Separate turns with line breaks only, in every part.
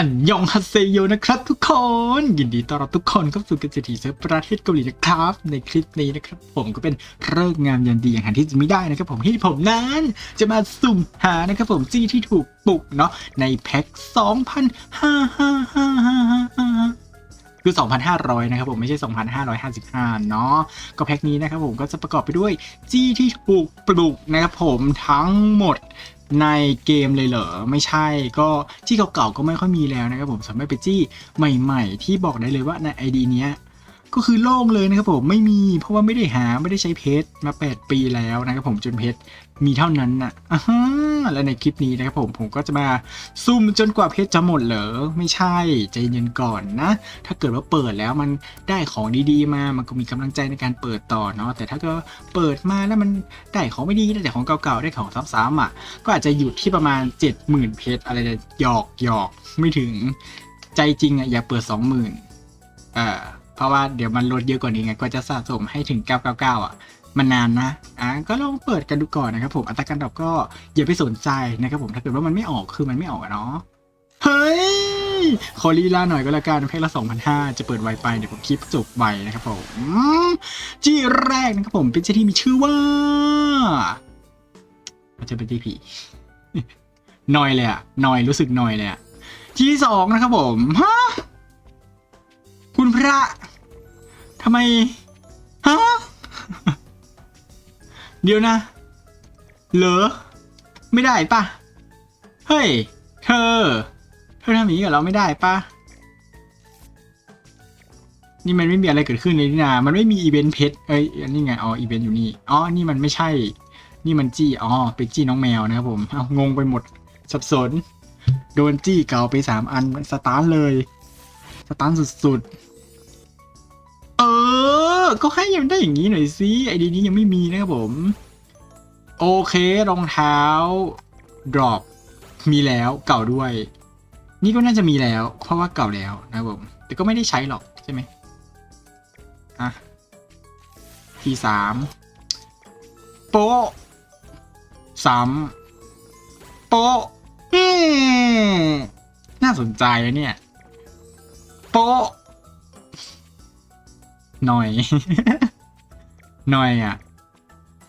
อันยองฮัสเซโยนะครับทุกคน ยินดีต้อนรับทุกคนเข้าสู่กันเศรษฐีเซิร์ฟประเทศเกาหลีนะครับ ในคลิปนี้นะครับ ผมก็เป็นเลิกษ์งามยันดีอย่างหันที่จะไม่ได้นะครับ ผมที่ผมนั้นจะมาสุ่มหานะครับผมจี้ที่ถูกปลุกเนาะในแพ็ค2,555คือ 2,500 นะครับผมไม่ใช่ 2,555 เนาะก็แพ็คนี้นะครับผมก็จะประกอบไปด้วยจี้ที่ถูกปลุกนะครับผมทั้งหมด ในเกมเลยเหรอ ไม่ใช่ก็ที่เก่าๆก็ไม่ค่อยมีแล้วนะครับผมสามารถไปจี้ใหม่ ๆ ที่บอกได้เลยว่าในไอดีเนี้ยก็คือโล่งเลยนะครับผมไม่มีเพราะว่าไม่ได้หาไม่ได้ใช้เพชรมา 8 ปีแล้วนะครับผมจนเพชร มีเท่านั้นน่ะอ่าฮะและในคลิปนี้นะครับผมผมก็จะมาซุ่มจนกว่าเพชรจะหมดเหรอไม่ใช่ใจเย็นก่อนนะ ถ้าเกิดว่าเปิดแล้วมันได้ของดีๆมา มันก็มีกำลังใจในการเปิดต่อเนาะแต่ถ้าก็เปิดมาแล้วมันได้ของไม่ดีได้แต่ของเก่าๆได้ของซ้ำๆอะ ก็อาจจะหยุดที่ประมาณ 70,000 เพชรอะไรหยอกหยอกไม่ถึงใจจริงอะอย่าเปิด 20,000เอ่อเพราะว่าเดี๋ยวมันลดเยอะกว่านี้ไงก็จะสะสมให้ถึง 999 อะ มันนานนะอะก็ลองเปิดกันดูก่อนนะครับผมอัตราการดรอปก็อย่าไปสนใจนะครับผมถ้าเกิดว่ามันไม่ออกคือมันไม่ออกอะเนาะเฮ้ยขอลีลาหน่อยก็แล้วกันแพ็คละ2,500 จะเปิดไวไปเดี๋ยวผมคลิปจบไวนะครับผมจี้แรกนะครับผมเป็นจี้ที่มีชื่อว่ามันจะเป็นที่ผีนอยเลยอะนอยรู้สึกนอยเลยอะที่สองนะครับผมฮะคุณพระทำไมฮะ เดี๋ยวนะ เหรอ ไม่ได้ปะเฮ้ย เธอ เธอทำอย่างนี้กับเราไม่ได้ปะนี่มันไม่มีอะไรเกิดขึ้นเลยนี่นา มันไม่มีอีเวนต์เพชรเอ้ยนี่ไง อ๋อ อีเวนต์อยู่นี่ อ๋อ นี่มันไม่ใช่ นี่มันจี้ อ๋อเป็นจี้น้องแมวนะครับผม เอางงไปหมด สับสน โดนจี้เก่าไปสามอัน สตาร์ทเลย สตาร์ทสุดๆ ก็ให้ยังได้อย่างนี้หน่อยสิไอดีนี้ยังไม่มีนะครับผม โอเครองเท้า drop มีแล้วเก่าด้วย นี่ก็น่าจะมีแล้ว เพราะว่าเก่าแล้วนะครับผม แต่ก็ไม่ได้ใช้หรอกใช่ไหมอะทีสามโป๊ะซ้ำโป๊ะอืมน่าสนใจนะเนี่ย โป๊ะ หน่อย หน่อยอะ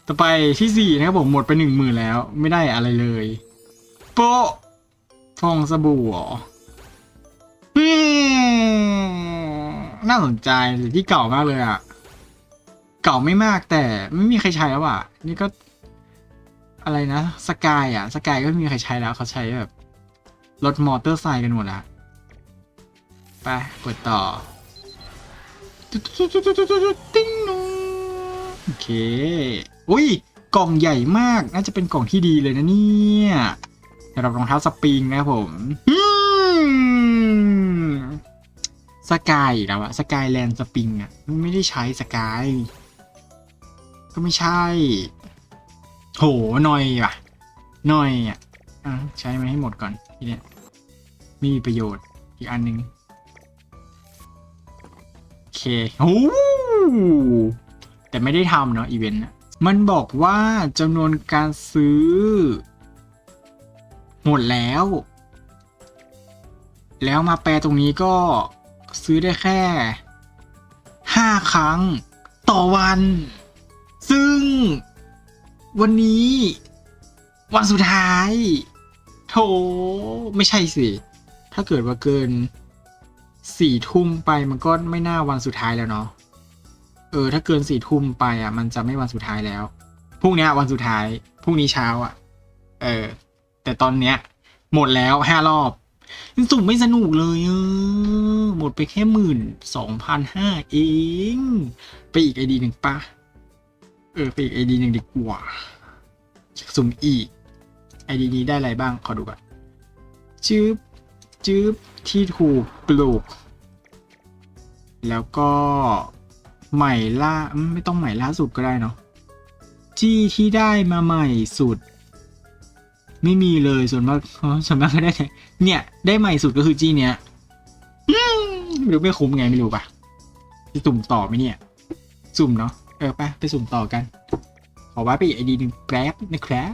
ต่อไปที่สี่นะครับผมหมดไปหนึ่งหมื่นแล้ว ไม่ได้อะไรเลย โปะฟองสบู่หรออืมน่าสนใจแต่ที่เก่ามากเลยอะ เก่าไม่มากแต่ไม่มีใครใช้แล้วอะ นี่ก็ อะไรนะสกายอะสกายก็ไม่มีใครใช้แล้วเขาใช้แบบรถมอเตอร์ไซค์กันหมดละไปกดต่อ ติ้งนโอเค อุ้ย กล่องใหญ่มาก น่าจะเป็นกล่องที่ดีเลยนะเนี่ยสำหรับรองเท้าสปริงนะผมสกายแล้วอะสกายแลนด์สปริงอะไม่ได้ใช้สกาย ก็ไม่ใช่ โหหน่อยว่ะหน่อยอะใช้มาให้หมดก่อนทีเนี้ยไมมีประโยชน์อีกอันหนึ่ง เคโอ้แต่ไม่ได้ทำเนาะอีเวนต์อะมันบอกว่าจำนวนการซื้อ หมดแล้ว แล้วมาแปลตรงนี้ก็ซื้อได้แค่ห้าครั้งต่อวัน ซึ่งวันนี้ วันสุดท้าย โถ ไม่ใช่สิ ถ้าเกิดว่าเกิน สี่ทุ่มไปมันก็ไม่น่าวันสุดท้ายแล้วเนาะเออ ถ้าเกินสี่ทุ่มไปอะ มันจะไม่วันสุดท้ายแล้วพรุ่งนี้วันสุดท้ายพรุ่งนี้เช้าอะ เออ แต่ตอนเนี้ย หมดแล้วห้ารอบยังสุ่มไม่สนุกเลยเออหมดไปแค่หมื่นสองพันห้าเอง ไปอีกไอดีหนึ่งปะเออ ไปอีกไอดีหนึ่งดีกว่า สุ่มอีกไอดีนี้ได้อะไรบ้างขอดูก่อนจืบ จืบที่ถูกปลูก แล้วก็ใหม่ล่าไม่ต้องใหม่ล่าสุดก็ได้เนาะจี้ที่ได้มาใหม่สุด ไม่มีเลยส่วนมากส่วนมากก็ได้เนี่ย ได้ใหม่สุดก็คือจี้เนี้ยไม่รู้ไม่คุ้มไงไม่รู้ปะจะสุ่มต่อไหมเนี่ย สุ่มเนาะเออไปไปสุ่มต่อกัน ขอว่าไปอีกไอดีหนึ่งแป๊บนะครับ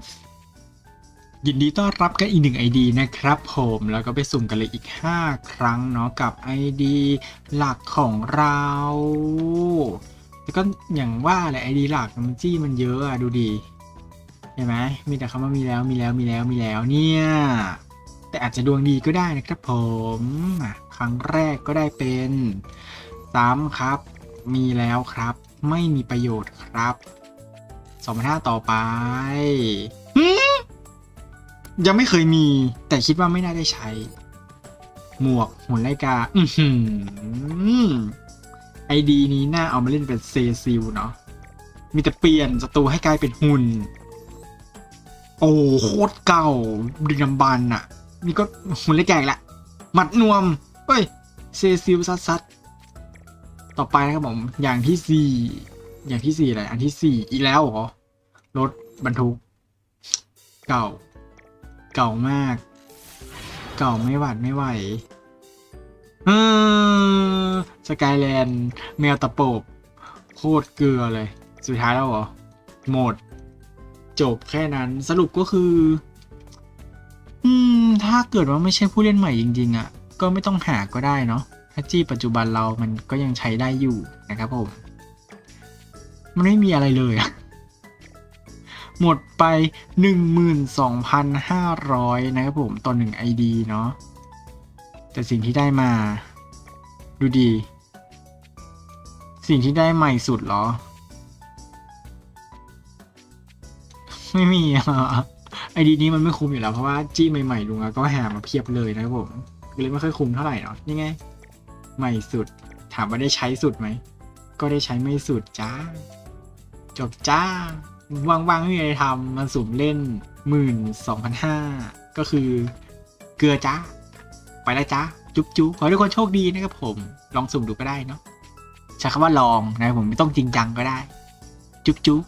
ยินดีต้อนรับกันอีกหนึ่ง ID นะครับผมแล้วก็ไปสุ่มกันเลยอีก 5 ครั้งเนาะกับ ID หลักของเรา แล้วก็อย่างว่าแหละ ID หลักมันจี้มันเยอะอะดูดีเห็นไหมมีแต่คำว่ามีแล้วมีแล้วมีแล้วมีแล้วเนี่ย แต่อาจจะดวงดีก็ได้นะครับผมครั้งแรกก็ได้เป็นซ้ำครับ มีแล้วครับ ไม่มีประโยชน์ครับสองพันห้าต่อไป ยังไม่เคยมี แต่คิดว่าไม่น่าได้ใช้ หมวกหุ่นไลกา อือหือไอดีนี้น่าเอามาเล่นเป็นเซซิลเนาะมีแต่เปลี่ยนศัตรูให้กลายเป็นหุ่น โอ้โคตรเก่าดึกดำบันอะนี่ก็หุ่นเล็กแก่ละหมัดนวมเฮ้ย เซซิลซัดซัดต่อไปนะครับผม อย่างที่สี่อย่างที่สี่อะไรอันที่สี่อีกแล้วเหรอรถบรรทุก เก่า เก่ามาก เก่าไม่หวัดไม่ไหวเออสกายแลนด์แมวตะโปบ โคตรเกลือเลย สุดท้ายแล้วเหรอ หมด จบแค่นั้นสรุปก็คือ อืม ถ้าเกิดว่าไม่ใช่ผู้เล่นใหม่จริงๆอะ่ะ ก็ไม่ต้องหาก็ได้เนาะถ้าจี้ปัจจุบันเรามันก็ยังใช้ได้อยู่นะครับผม มันไม่มีอะไรเลยอะ หมดไป 12,500 นะครับผมต่อหนึ่ง ID เนาะแต่สิ่งที่ได้มา ดูดี สิ่งที่ได้ใหม่สุดเหรอ ไม่มีอะไอดีนี้มันไม่คุ้มอยู่แล้ว เพราะว่าจี้ใหม่ๆลุงก็แห่มาเพียบเลยนะครับผมเลยไม่ค่อยคุ้มเท่าไหร่เนาะนี่ไง ใหม่สุด ถามว่าได้ใช้สุดไหม ก็ได้ใช้ไม่สุดจ้า จบจ้า ว่างๆไม่มีอะไรทำมันสุ่มเล่นหมื่นสองพันห้าก็คือเกลือจ้าไปแล้วจ้าจุ๊บจุ๊บขอให้ทุกคนโชคดีนะครับผมลองสุ่มดูก็ได้เนาะใช้คำว่าลองนะผมไม่ต้องจริงจังก็ได้ จุ๊บจุ๊บ